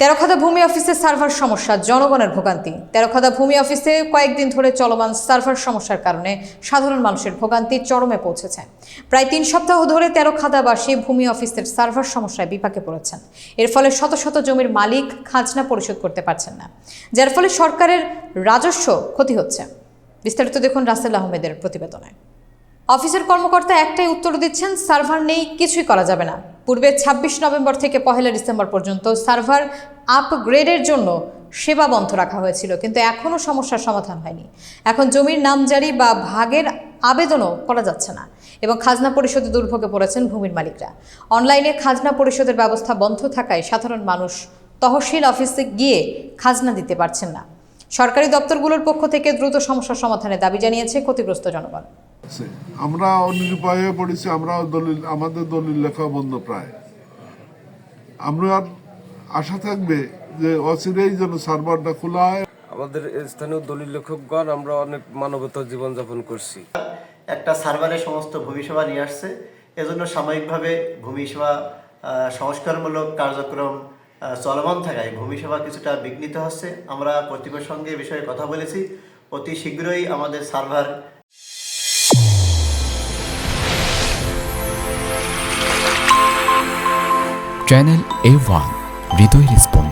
তেরোখাদা ভূমি অফিসে সার্ভার সমস্যা, জনগণের ভোগান্তি। তেরোখাদা ভূমি অফিসে কয়েকদিন ধরে চলমান সার্ভার সমস্যার কারণে সাধারণ মানুষের ভোগান্তি চরমে পৌঁছেছে। প্রায় তিন সপ্তাহ ধরে তেরোখাদাবাসী ভূমি অফিসের সার্ভার সমস্যায় বিপাকে পড়েছেন। এর ফলে শত শত জমির মালিক খাজনা পরিশোধ করতে পারছেন না, যার ফলে সরকারের রাজস্ব ক্ষতি হচ্ছে। বিস্তারিত দেখুন রাসেল আহমেদের প্রতিবেদনে। অফিসের কর্মকর্তা একটাই উত্তর দিচ্ছেন, সার্ভার নেই, কিছুই করা যাবে না। পূর্বে ছাব্বিশ নভেম্বর থেকে পহেলা ডিসেম্বর পর্যন্ত সার্ভার আপগ্রেডের জন্য সেবা বন্ধ রাখা হয়েছিল, কিন্তু এখনও সমস্যার সমাধান হয়নি। এখন জমির নামজারি বা ভাগের আবেদনও করা যাচ্ছে না এবং খাজনা পরিশোধে দুর্ভোগে পড়েছেন ভূমির মালিকরা। অনলাইনে খাজনা পরিশোধের ব্যবস্থা বন্ধ থাকায় সাধারণ মানুষ তহসিল অফিসে গিয়ে খাজনা দিতে পারছেন না। সরকারি দপ্তরগুলোর পক্ষ থেকে দ্রুত সমস্যার সমাধানের দাবি জানিয়েছে ক্ষতিগ্রস্ত জনগণ। আমরা নিরুপায় হয়ে পড়েছি আমরাও দলিল আমাদের দলিল লেখা বন্ধ প্রায়। আমরা আশা থাকবে যে অচিরেই যেন সার্ভারটা খোলা হয়। আমাদের স্থানীয় দলিল লেখকগণ আমরা অনেক মানবতার জীবনযাপন করছি। একটা সার্ভারে সমস্ত ভূমি সেবা নিয়ে আসছে এজন্য সাময়িকভাবে ভূমি সেবা আহ, সংস্কারমূলক কার্যক্রম চলমান থাকায় ভূমি সেবা কিছুটা বিঘ্নিত হচ্ছে। আমরা কর্তৃপক্ষের সঙ্গে বিষয়ে কথা বলেছি। অতি শীঘ্রই আমাদের server চ্যানেল এ ওয়ান হৃদয় রেসপন্স